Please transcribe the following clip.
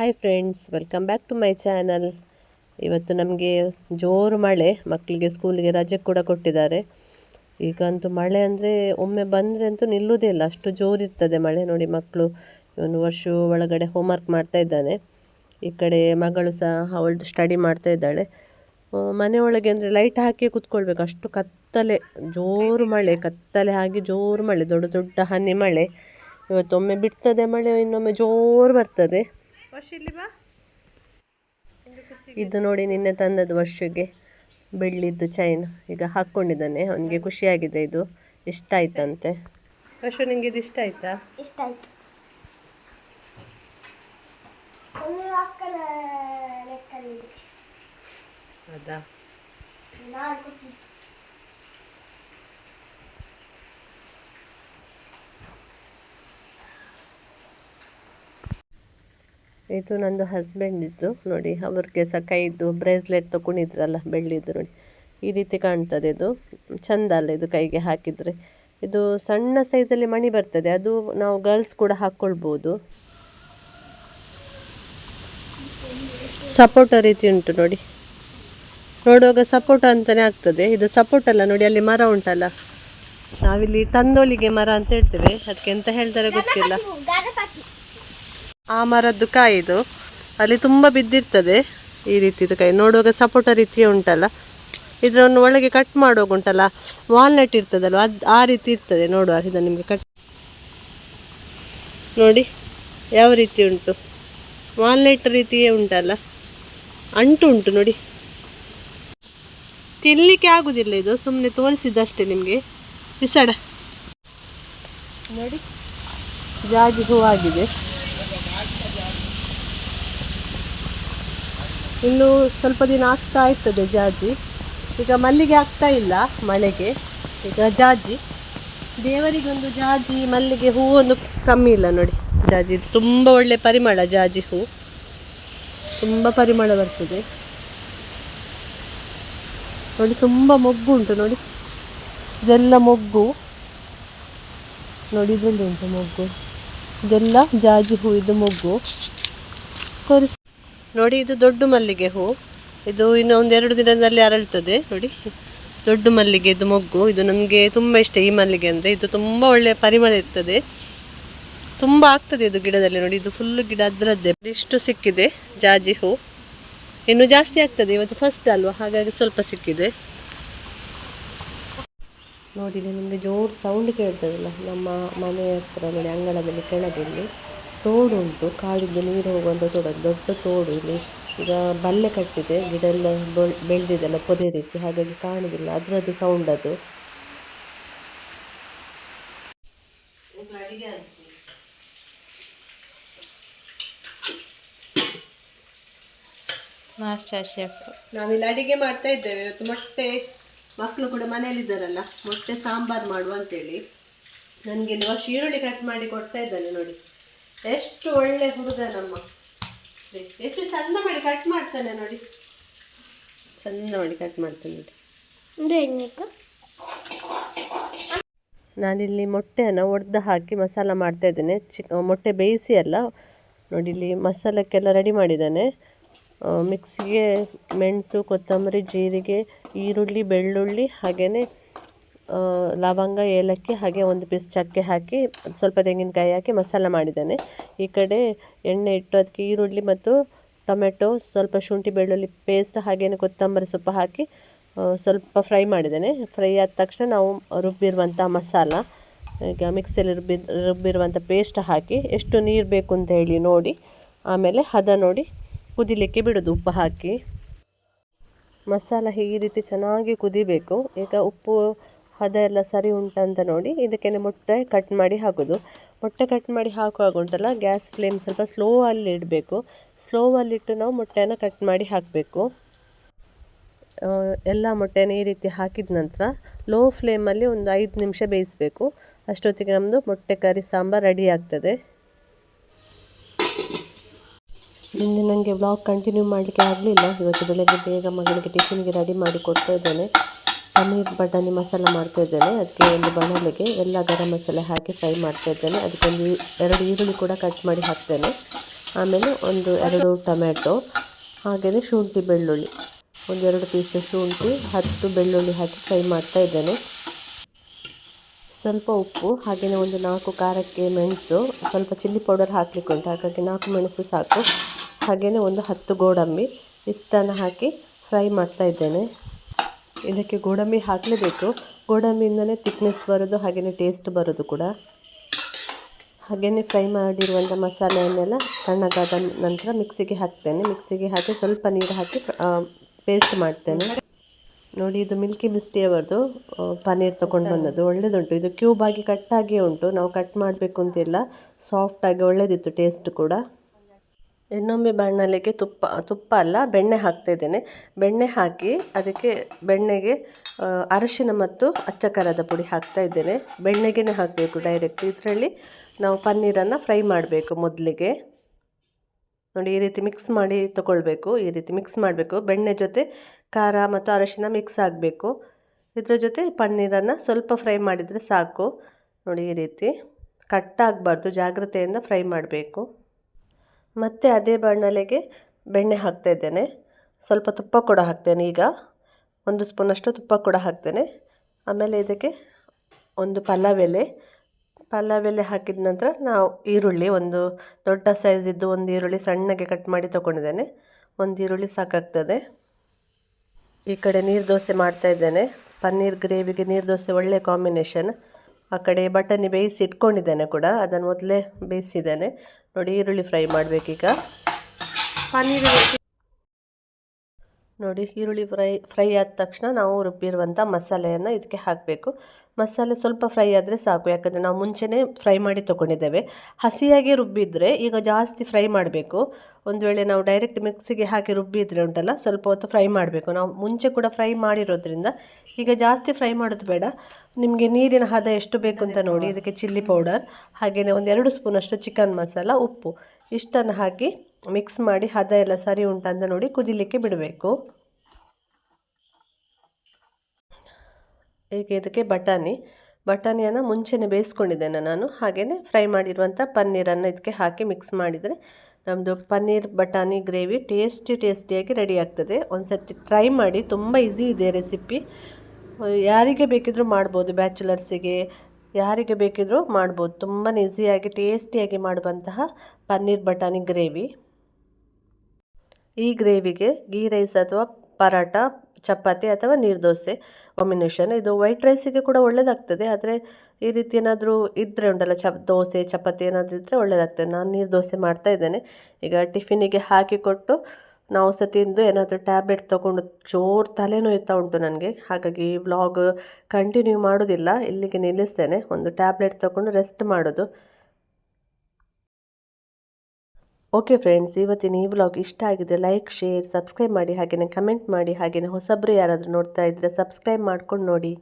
Hi friends welcome back to my channel ಇವತ್ತು ನಮಗೆ ಜೋರು ಮಳೆ ಮಕ್ಕಳಿಗೆ ಸ್ಕೂಲಿಗೆ ರಜೆ ಕೂಡ ಕೊಟ್ಟಿದ್ದಾರೆ. ಈಗಂತೂ ಮಳೆ ಅಂದರೆ ಒಮ್ಮೆ ಬಂದರೆ ಅಂತೂ ನಿಲ್ಲುವುದೇ ಇಲ್ಲ. ಅಷ್ಟು ಜೋರು ಇರ್ತದೆ ಮಳೆ ನೋಡಿ ಮಕ್ಕಳು ಇವನು ವರ್ಷ ಒಳಗಡೆ ಹೋಮ್ವರ್ಕ್ ಮಾಡ್ತಾ ಇದ್ದಾನೆ. ಈ ಕಡೆ ಮಗಳು ಸಹ ಅವಳದು ಸ್ಟಡಿ ಮಾಡ್ತಾ ಇದ್ದಾಳೆ. ಮನೆಯೊಳಗೆ ಅಂದರೆ ಲೈಟ್ ಹಾಕಿ ಕೂತ್ಕೊಳ್ಬೇಕು. ಅಷ್ಟು ಕತ್ತಲೆ, ಜೋರು ಮಳೆ, ಕತ್ತಲೆ ಹಾಗೆ ಜೋರು ಮಳೆ, ದೊಡ್ಡ ದೊಡ್ಡ ಹನಿ ಮಳೆ. ಇವತ್ತೊಮ್ಮೆ ಬಿಡ್ತದೆ ಮಳೆ, ಇನ್ನೊಮ್ಮೆ ಜೋರು ಬರ್ತದೆ. ಇದು ನೋಡಿ ನಿನ್ನೆ ತಂದದ್ದು ವರ್ಷಕ್ಕೆ ಬೆಳ್ಳಿದ್ದು ಚೈನ್. ಈಗ ಹಾಕೊಂಡಿದ್ದಾನೆ ಅವನಿಗೆ ಖುಷಿಯಾಗಿದೆ ಇದು. ಇಷ್ಟ ಆಯ್ತಂತೆ ವರ್ಷ ನಿಂಗೆ ಇದು ಇಷ್ಟ ಆಯ್ತಾ? ಇಷ್ಟ ಆಯ್ತು ಒಂದು ಅಕ್ಕನ ಲೆಕ್ಕಲ್ಲಿ ಹೌದಾ ನಾನು ಕೊಟ್ಟಿದ್ದು ಇದು ನಂದು ಹಸ್ಬೆಂಡಿದ್ದು ನೋಡಿ ಅವ್ರಿಗೆ ಸಹ ಕೈದು ಬ್ರೇಸ್ಲೆಟ್ ತೊಗೊಂಡಿದ್ರಲ್ಲ ಬೆಳ್ಳಿದ್ದು ನೋಡಿ. ಈ ರೀತಿ ಕಾಣ್ತದೆ ಇದು. ಚಂದ ಅಲ್ಲ ಇದು ಕೈಗೆ ಹಾಕಿದರೆ. ಇದು ಸಣ್ಣ ಸೈಜಲ್ಲಿ ಮಣಿ ಬರ್ತದೆ, ಅದು ನಾವು ಗರ್ಲ್ಸ್ ಕೂಡ ಹಾಕ್ಕೊಳ್ಬೋದು ಸಪೋಟ ರೀತಿ ಉಂಟು ನೋಡಿ. ನೋಡುವಾಗ ಸಪೋಟ ಅಂತಲೇ ಆಗ್ತದೆ. ಇದು ಸಪೋಟ ಅಲ್ಲ ನೋಡಿ, ಅಲ್ಲಿ ಮರ ಉಂಟಲ್ಲ. ನಾವಿಲ್ಲಿ ತಂದೋಳಿಗೆ ಮರ ಅಂತ ಹೇಳ್ತೇವೆ. ಅದಕ್ಕೆ ಎಂತ ಹೇಳ್ತಾರೆ ಗೊತ್ತಿಲ್ಲ. ಆ ಮರದ್ದು ಕಾಯಿದು ಅಲ್ಲಿ ತುಂಬ ಬಿದ್ದಿರ್ತದೆ ಈ ರೀತಿದು ಕಾಯಿ. ನೋಡುವಾಗ ಸಪೋಟ ರೀತಿಯ ಉಂಟಲ್ಲ. ಇದನ್ನು ಒಳಗೆ ಕಟ್ ಮಾಡುವಾಗ ಉಂಟಲ್ಲ ವಾಲ್ನಟ್ ಇರ್ತದಲ್ವ, ಅದು ಆ ರೀತಿ ಇರ್ತದೆ ನೋಡುವ ಇದನ್ನು ನಿಮಗೆ ಕಟ್ ನೋಡಿ, ಯಾವ ರೀತಿ ಉಂಟು. ವಾಲ್ನಟ್ ರೀತಿಯೇ ಉಂಟಲ್ಲ. ಅಂಟು ಉಂಟು ನೋಡಿ. ತಿನ್ನಲಿಕ್ಕೆ ಆಗುದಿಲ್ಲ ಇದು ಸುಮ್ಮನೆ ತೋರಿಸಿದ್ದಷ್ಟೇ ನಿಮಗೆ. ಬಿಸಾಡ. ನೋಡಿ ಜಾಜಿ ಹೂವಾಗಿದೆ. ಇನ್ನು ಸ್ವಲ್ಪ ದಿನ ಆಗ್ತಾ ಇರ್ತದೆ ಜಾಜಿ. ಈಗ ಮಲ್ಲಿಗೆ ಆಗ್ತಾ ಇಲ್ಲ ಮಳೆಗೆ. ಈಗ ಜಾಜಿ, ದೇವರಿಗೊಂದು ಜಾಜಿ, ಮಲ್ಲಿಗೆ ಹೂವು ಒಂದು ಕಮ್ಮಿ ಇಲ್ಲ ನೋಡಿ. ಜಾಜಿ ತುಂಬ ಒಳ್ಳೆ ಪರಿಮಳ ಜಾಜಿ ಹೂ. ತುಂಬ ಪರಿಮಳ ಬರ್ತದೆ. ನೋಡಿ, ತುಂಬ ಮೊಗ್ಗು ಉಂಟು ನೋಡಿ. ಇದೆಲ್ಲ ಮೊಗ್ಗು. ನೋಡಿ ಇದರಲ್ಲಿ ಉಂಟು ಮೊಗ್ಗು. ಇದೆಲ್ಲ ಜಾಜಿ ಹೂ, ಇದು ಮೊಗ್ಗು. ತೋರಿಸಿ ನೋಡಿ, ಇದು ದೊಡ್ಡ ಮಲ್ಲಿಗೆ ಹೂ. ಇದು ಇನ್ನು ಒಂದು ಎರಡು ದಿನದಲ್ಲಿ ಅರಳ್ತದೆ. ನೋಡಿ, ದೊಡ್ಡ ಮಲ್ಲಿಗೆ, ಇದು ಮೊಗ್ಗು. ಇದು ನನಗೆ ತುಂಬ ಇಷ್ಟ ಈ ಮಲ್ಲಿಗೆ ಅಂದರೆ. ಇದು ತುಂಬ ಒಳ್ಳೆಯ ಪರಿಮಳ ಇರ್ತದೆ. ತುಂಬ ಆಗ್ತದೆ ಇದು ಗಿಡದಲ್ಲಿ ನೋಡಿ. ಇದು ಫುಲ್ ಗಿಡ ಅದರದ್ದೇ. ಇಷ್ಟು ಸಿಕ್ಕಿದೆ, ಜಾಜಿ ಹೂ. ಇನ್ನು ಜಾಸ್ತಿ ಆಗ್ತದೆ. ಇವತ್ತು ಫಸ್ಟ್ ಅಲ್ವಾ? ಹಾಗಾಗಿ ಸ್ವಲ್ಪ ಸಿಕ್ಕಿದೆ. ನೋಡಿ ನಿಮಗೆ ಜೋರು ಸೌಂಡ್ ಕೇಳ್ತದಲ್ಲ ನಮ್ಮ ಮನೆ ಹತ್ರ, ನೋಡಿ, ಅಂಗಳದಲ್ಲಿ, ಕೆಳಗಿಲ್ಲಿ. ತೋಡು ಉಂಟು. ಕಾಡಿದ್ದು ನೀರು ಹೋಗುವಂಥ ತೋಡು ದೊಡ್ಡ ತೋಡು. ಇಲ್ಲಿ ಈಗ ಬಲ್ಲೆ ಕಟ್ಟಿದೆ ಗಿಡ ಎಲ್ಲ ಬೆಳ್ ಬೆಳೆದಿದೆಲ್ಲ ಪೊದೆ ರೀತಿ. ಹಾಗಾಗಿ ಕಾಣುವುದಿಲ್ಲ ಅದರದ್ದು ಸೌಂಡ್ ಅದು. ಮಾಸ್ಟರ್ ಶೆಫ್ ನಾವಿಲ್ಲಿ ಅಡಿಗೆ ಮಾಡ್ತಾ ಇದ್ದೇವೆ. ಇವತ್ತು ಮೊಟ್ಟೆ ಮಕ್ಕಳು ಕೂಡ ಮನೆಯಲ್ಲಿದ್ದಾರಲ್ಲ ಮೊಟ್ಟೆ ಸಾಂಬಾರ್ ಮಾಡುವ ಅಂತೇಳಿ. ನನಗೆ ಇಲ್ಲಿ ವರ್ಷ ಈರುಳ್ಳಿ ಕಟ್ ಮಾಡಿ ಕೊಡ್ತಾ ಇದ್ದಾನೆ ನೋಡಿ. ಎಷ್ಟು ಒಳ್ಳೆ ಹುಡುಗ ನಮ್ಮ ಎಷ್ಟು ಚಂದ ಮಾಡಿ ಕಟ್ ಮಾಡ್ತಾನೆ ನೋಡಿ. ಚಂದ ಮಾಡಿ ಕಟ್ ಮಾಡ್ತಾನೆ ನೋಡಿ. ನಾನಿಲ್ಲಿ ಮೊಟ್ಟೆಯನ್ನು ಒಡೆದು ಹಾಕಿ ಮಸಾಲ ಮಾಡ್ತಾ ಇದ್ದೇನೆ. ಚಿ ಮೊಟ್ಟೆ ಬೇಯಿಸಿ ಅಲ್ಲ ನೋಡಿ ಇಲ್ಲಿ ಮಸಾಲಕ್ಕೆಲ್ಲ ರೆಡಿ ಮಾಡಿದ್ದಾನೆ. ಮಿಕ್ಸಿಗೆ ಮೆಣಸು ಕೊತ್ತಂಬರಿ ಜೀರಿಗೆ ಈರುಳ್ಳಿ ಬೆಳ್ಳುಳ್ಳಿ ಹಾಗೆಯೇ ಲವಂಗ, ಏಲಕ್ಕಿ ಹಾಗೆ ಒಂದು ಪೀಸ್ ಚಕ್ಕೆ ಹಾಕಿ ಸ್ವಲ್ಪ ತೆಂಗಿನಕಾಯಿ ಹಾಕಿ ಮಸಾಲ ಮಾಡಿದ್ದೇನೆ. ಈ ಕಡೆ ಎಣ್ಣೆ ಇಟ್ಟು ಅದಕ್ಕೆ ಈರುಳ್ಳಿ ಮತ್ತು ಟೊಮೆಟೊ, ಸ್ವಲ್ಪ ಶುಂಠಿ, ಬೆಳ್ಳುಳ್ಳಿ ಪೇಸ್ಟ್ ಹಾಗೆಯೇ ಕೊತ್ತಂಬರಿ ಸೊಪ್ಪು ಹಾಕಿ ಸ್ವಲ್ಪ ಫ್ರೈ ಮಾಡಿದ್ದೇನೆ. ಫ್ರೈ ಆದ ತಕ್ಷಣ ನಾವು ರುಬ್ಬಿರುವಂಥ ಮಸಾಲ, ಈಗ ಮಿಕ್ಸಿಯಲ್ಲಿ ರುಬ್ಬಿ ರುಬ್ಬಿರುವಂಥ ಪೇಸ್ಟ್ ಹಾಕಿ ಎಷ್ಟು ನೀರು ಬೇಕು ಅಂತ ಹೇಳಿ ನೋಡಿ, ಆಮೇಲೆ ಹದ ನೋಡಿ ಕುದಿಲಿಕ್ಕೆ ಬಿಡೋದು ಉಪ್ಪು ಹಾಕಿ. ಮಸಾಲ ಈ ರೀತಿ ಚೆನ್ನಾಗಿ ಕುದಿಬೇಕು. ಈಗ ಉಪ್ಪು ಹದ ಎಲ್ಲ ಸರಿ ಉಂಟಂತ ನೋಡಿ ಇದಕ್ಕೆ ಮೊಟ್ಟೆ ಕಟ್ ಮಾಡಿ ಹಾಕೋದು. ಮೊಟ್ಟೆ ಕಟ್ ಮಾಡಿ ಹಾಕುವಾಗ ಉಂಟಲ್ಲ ಗ್ಯಾಸ್ ಫ್ಲೇಮ್ ಸ್ವಲ್ಪ ಸ್ಲೋ ಅಲ್ಲಿ ಇಡಬೇಕು. ಸ್ಲೋ ಅಲ್ಲಿಟ್ಟು ನಾವು ಮೊಟ್ಟೆಯನ್ನು ಕಟ್ ಮಾಡಿ ಹಾಕಬೇಕು. ಎಲ್ಲ ಮೊಟ್ಟೆನ ಈ ರೀತಿ ಹಾಕಿದ ನಂತರ ಲೋ ಫ್ಲೇಮಲ್ಲಿ ಒಂದು ಐದು ನಿಮಿಷ ಬೇಯಿಸಬೇಕು. ಅಷ್ಟೊತ್ತಿಗೆ ನಮ್ಮದು ಮೊಟ್ಟೆ ಕರಿ ಸಾಂಬಾರು ರೆಡಿ ಆಗ್ತದೆ. ನಿನ್ನೆ ನನಗೆ ಬ್ಲಾಗ್ ಕಂಟಿನ್ಯೂ ಮಾಡಲಿಕ್ಕೆ ಆಗಲಿಲ್ಲ. ಇವತ್ತು ಬೆಳಗ್ಗೆ ಬೇಗ ಮಗಳಿಗೆ ಟಿಫಿನ್ಗೆ ರೆಡಿ ಮಾಡಿ ಕೊಡ್ತಾ ಇದ್ದೇನೆ. ಪನ್ನೀರ್ ಬಟಾಣಿ ಮಸಾಲ ಮಾಡ್ತಾ ಇದ್ದೇನೆ. ಅದಕ್ಕೆ ಒಂದು ಬಣಲೆಗೆ ಎಲ್ಲ ಗರಂ ಮಸಾಲೆ ಹಾಕಿ ಫ್ರೈ ಮಾಡ್ತಾ ಇದ್ದೇನೆ. ಅದಕ್ಕೊಂದು ಎರಡು ಈರುಳ್ಳಿ ಕೂಡ ಕಟ್ ಮಾಡಿ ಹಾಕ್ತೇನೆ. ಆಮೇಲೆ ಒಂದು ಎರಡು ಟೊಮ್ಯಾಟೊ ಹಾಗೆಯೇ ಶುಂಠಿ ಬೆಳ್ಳುಳ್ಳಿ. ಒಂದೆರಡು ಪೀಸ್ ಶುಂಠಿ, ಹತ್ತು ಬೆಳ್ಳುಳ್ಳಿ ಹಾಕಿ ಫ್ರೈ ಮಾಡ್ತಾ ಇದ್ದೇನೆ. ಸ್ವಲ್ಪ ಉಪ್ಪು ಹಾಗೆಯೇ ಒಂದು ನಾಲ್ಕು ಖಾರಕ್ಕೆ ಮೆಣಸು, ಸ್ವಲ್ಪ ಚಿಲ್ಲಿ ಪೌಡರ್ ಹಾಕಲಿಕ್ಕೆ ಉಂಟು. ಹಾಗಾಗಿ ನಾಲ್ಕು ಮೆಣಸು ಸಾಕು. ಹಾಗೆಯೇ ಒಂದು ಹತ್ತು ಗೋಡಂಬಿ, ಇಷ್ಟನ್ನು ಹಾಕಿ ಫ್ರೈ ಮಾಡ್ತಾ ಇದ್ದೇನೆ. ಇದಕ್ಕೆ ಗೋಡಂಬಿ ಹಾಕಲೇಬೇಕು. ಗೋಡಂಬಿಯಿಂದಲೇ ತಿಕ್ನೆಸ್ ಬರೋದು ಹಾಗೆಯೇ ಟೇಸ್ಟ್ ಬರೋದು ಕೂಡ. ಹಾಗೆಯೇ ಫ್ರೈ ಮಾಡಿರುವಂಥ ಮಸಾಲೆಯನ್ನೆಲ್ಲ ತಣ್ಣಗಾದ ನಂತರ ಮಿಕ್ಸಿಗೆ ಹಾಕ್ತೇನೆ. ಮಿಕ್ಸಿಗೆ ಹಾಕಿ ಸ್ವಲ್ಪ ನೀರು ಹಾಕಿ ಪೇಸ್ಟ್ ಮಾಡ್ತೇನೆ. ನೋಡಿ, ಇದು ಮಿಲ್ಕಿ ಮಿಸ್ಟಿಯವರದು ಪನೀರ್ ತೊಗೊಂಡು ಬಂದದ್ದು. ಒಳ್ಳೇದುಂಟು. ಇದು ಕ್ಯೂಬ್ ಆಗಿ ಕಟ್ಟಾಗಿ ಉಂಟು. ನಾವು ಕಟ್ ಮಾಡಬೇಕು ಅಂತಿಲ್ಲ. ಸಾಫ್ಟಾಗಿ ಒಳ್ಳೆಯದಿತ್ತು ಟೇಸ್ಟ್ ಕೂಡ. ಇನ್ನೊಮ್ಮೆ ಬಾಣಲೆಗೆ ತುಪ್ಪ ತುಪ್ಪ ಅಲ್ಲ, ಬೆಣ್ಣೆ ಹಾಕ್ತಾ ಇದ್ದೇನೆ. ಬೆಣ್ಣೆ ಹಾಕಿ ಅದಕ್ಕೆ ಬೆಣ್ಣೆಗೆ ಅರಶಿನ ಮತ್ತು ಅಚ್ಚ ಖಾರದ ಪುಡಿ ಹಾಕ್ತಾ ಇದ್ದೇನೆ. ಬೆಣ್ಣೆಗೆ ಹಾಕಬೇಕು ಡೈರೆಕ್ಟ್ ಇದರಲ್ಲಿ ನಾವು ಪನ್ನೀರನ್ನು ಫ್ರೈ ಮಾಡಬೇಕು ಮೊದಲಿಗೆ. ನೋಡಿ, ಈ ರೀತಿ ಮಿಕ್ಸ್ ಮಾಡಿ ತಗೊಳ್ಬೇಕು. ಈ ರೀತಿ ಮಿಕ್ಸ್ ಮಾಡಬೇಕು. ಬೆಣ್ಣೆ ಜೊತೆ ಖಾರ ಮತ್ತು ಅರಶಿನ ಮಿಕ್ಸ್ ಆಗಬೇಕು. ಇದರ ಜೊತೆ ಪನ್ನೀರನ್ನು ಸ್ವಲ್ಪ ಫ್ರೈ ಮಾಡಿದರೆ ಸಾಕು. ನೋಡಿ, ಈ ರೀತಿ ಕಟ್ಟಾಗಬಾರ್ದು ಜಾಗ್ರತೆಯಿಂದ ಫ್ರೈ ಮಾಡಬೇಕು. ಮತ್ತು ಅದೇ ಬಾಣಲೆಗೆ ಬೆಣ್ಣೆ ಹಾಕ್ತಾ ಇದ್ದೇನೆ. ಸ್ವಲ್ಪ ತುಪ್ಪ ಕೂಡ ಹಾಕ್ತೇನೆ ಈಗ. ಒಂದು ಸ್ಪೂನಷ್ಟು ತುಪ್ಪ ಕೂಡ ಹಾಕ್ತೇನೆ. ಆಮೇಲೆ ಇದಕ್ಕೆ ಒಂದು ಪಲಾವ್ ಎಲೆ ಪಲಾವ್ ಎಲೆ ಹಾಕಿದ ನಂತರ ನಾವು ಈರುಳ್ಳಿ, ಒಂದು ದೊಡ್ಡ ಸೈಜಿದ್ದು ಒಂದು ಈರುಳ್ಳಿ ಸಣ್ಣಗೆ ಕಟ್ ಮಾಡಿ ತೊಗೊಂಡಿದ್ದೇನೆ. ಒಂದು ಈರುಳ್ಳಿ ಸಾಕಾಗ್ತದೆ. ಈ ಕಡೆ ನೀರು ದೋಸೆ ಮಾಡ್ತಾ ಇದ್ದೇನೆ. ಪನ್ನೀರ್ ಗ್ರೇವಿಗೆ ನೀರು ದೋಸೆ ಒಳ್ಳೆ ಕಾಂಬಿನೇಷನ್ ಆ ಕಡೆ ಬಟಾಣಿ ಬೇಯಿಸಿ ಇಟ್ಕೊಂಡಿದ್ದೇನೆ ಕೂಡ. ಅದನ್ನು ಮೊದಲೇ ಬೇಯಿಸಿದ್ದೇನೆ. ನೋಡಿ ಈರುಳ್ಳಿ ಫ್ರೈ ಮಾಡಬೇಕೀಗ. ಪನ್ನೀರ್ ನೋಡಿ ಈರುಳ್ಳಿ ಫ್ರೈ ಫ್ರೈ ಆದ ತಕ್ಷಣ ನಾವು ರುಬ್ಬಿರುವಂಥ ಮಸಾಲೆಯನ್ನು ಇದಕ್ಕೆ ಹಾಕಬೇಕು. ಮಸಾಲೆ ಸ್ವಲ್ಪ ಫ್ರೈ ಆದರೆ ಸಾಕು ಯಾಕಂದರೆ ನಾವು ಮುಂಚೆನೇ ಫ್ರೈ ಮಾಡಿ ತೊಗೊಂಡಿದ್ದೇವೆ ಹಸಿಯಾಗಿ ರುಬ್ಬಿದರೆ ಈಗ ಜಾಸ್ತಿ ಫ್ರೈ ಮಾಡಬೇಕು. ಒಂದು ವೇಳೆ ನಾವು ಡೈರೆಕ್ಟ್ ಮಿಕ್ಸಿಗೆ ಹಾಕಿ ರುಬ್ಬಿದ್ರೆ ಉಂಟಲ್ಲ ಸ್ವಲ್ಪ ಹೊತ್ತು ಫ್ರೈ ಮಾಡಬೇಕು. ನಾವು ಮುಂಚೆ ಕೂಡ ಫ್ರೈ ಮಾಡಿರೋದ್ರಿಂದ ಈಗ ಜಾಸ್ತಿ ಫ್ರೈ ಮಾಡೋದು ಬೇಡ. ನಿಮಗೆ ನೀರಿನ ಹದ ಎಷ್ಟು ಬೇಕು ಅಂತ ನೋಡಿ ಇದಕ್ಕೆ ಚಿಲ್ಲಿ ಪೌಡರ್ ಹಾಗೆಯೇ ಒಂದು ಎರಡು ಸ್ಪೂನಷ್ಟು ಚಿಕನ್ ಮಸಾಲ ಉಪ್ಪು. ಇಷ್ಟನ್ನು ಹಾಕಿ ಮಿಕ್ಸ್ ಮಾಡಿ ಹದ ಎಲ್ಲ ಸರಿ ಉಂಟಂತ ನೋಡಿ ಕುದಿಲಿಕ್ಕೆ ಬಿಡಬೇಕು. ಈಗ ಇದಕ್ಕೆ ಬಟಾಣಿ. ಬಟಾಣಿಯನ್ನು ಮುಂಚೆನೇ ಬೇಯಿಸ್ಕೊಂಡಿದ್ದೇನೆ ನಾನು. ಹಾಗೆಯೇ ಫ್ರೈ ಮಾಡಿರುವಂಥ ಪನ್ನೀರನ್ನು ಇದಕ್ಕೆ ಹಾಕಿ ಮಿಕ್ಸ್ ಮಾಡಿದರೆ ನಮ್ಮದು ಪನ್ನೀರ್ ಬಟಾಣಿ ಗ್ರೇವಿ ಟೇಸ್ಟಿ ಟೇಸ್ಟಿಯಾಗಿ ರೆಡಿ ಆಗ್ತದೆ. ಒಂದು ಸರ್ತಿ ಟ್ರೈ ಮಾಡಿ ತುಂಬ ಈಸಿ ಇದೆ ರೆಸಿಪಿ. ಯಾರಿಗೆ ಬೇಕಿದ್ದರೂ ಮಾಡ್ಬೋದು, ಬ್ಯಾಚುಲರ್ಸಿಗೆ ಯಾರಿಗೆ ಬೇಕಿದ್ದರೂ ಮಾಡ್ಬೋದು. ತುಂಬ ಈಸಿಯಾಗಿ ಟೇಸ್ಟಿಯಾಗಿ ಮಾಡುವಂತಹ ಪನ್ನೀರ್ ಬಟಾಣಿ ಗ್ರೇವಿ. ಈ ಗ್ರೇವಿಗೆ ಗೀ ರೈಸ್ ಅಥವಾ ಪರಾಟ ಚಪಾತಿ ಅಥವಾ ನೀರು ದೋಸೆ ಕಾಂಬಿನೇಷನ್ ಇದು ವೈಟ್ ರೈಸಿಗೆ ಕೂಡ ಒಳ್ಳೆಯದಾಗ್ತದೆ ಆದರೆ ಈ ರೀತಿ ಏನಾದರೂ ಇದ್ದರೆ ಉಂಟಲ್ಲ ಚಪ್ ದೋಸೆ, ಚಪಾತಿ ಏನಾದರೂ ಇದ್ದರೆ ಒಳ್ಳೆಯದಾಗ್ತದೆ ನಾನು ನೀರು ದೋಸೆ ಮಾಡ್ತಾ ಇದ್ದೇನೆ. ಈಗ ಟಿಫಿನಿಗೆ ಹಾಕಿಕೊಟ್ಟು ನಾವು ಸತಿಂದು ತಿಂದು ಏನಾದರೂ ಟ್ಯಾಬ್ಲೆಟ್ ತೊಗೊಂಡು ಜೋರು ತಲೆನೋಯ್ತಾ ಉಂಟು ನನಗೆ. ಹಾಗಾಗಿ ವ್ಲಾಗ್ ಕಂಟಿನ್ಯೂ ಮಾಡೋದಿಲ್ಲ. ಇಲ್ಲಿಗೆ ನಿಲ್ಲಿಸ್ತೇನೆ. ಒಂದು ಟ್ಯಾಬ್ಲೆಟ್ ತೊಗೊಂಡು ರೆಸ್ಟ್ ಮಾಡೋದು. ಓಕೆ ಫ್ರೆಂಡ್ಸ್ ಇವತ್ತಿನ ಈ ವ್ಲಾಗ್ ಇಷ್ಟ ಆಗಿದೆ ಲೈಕ್ ಶೇರ್ ಸಬ್ಸ್ಕ್ರೈಬ್ ಮಾಡಿ ಹಾಗೆಯೇ ಕಮೆಂಟ್ ಮಾಡಿ ಹಾಗೆಯೇ ಹೊಸಬ್ರು ಯಾರಾದರೂ ನೋಡ್ತಾ ಇದ್ದರೆ ಸಬ್ಸ್ಕ್ರೈಬ್ ಮಾಡ್ಕೊಂಡು ನೋಡಿ.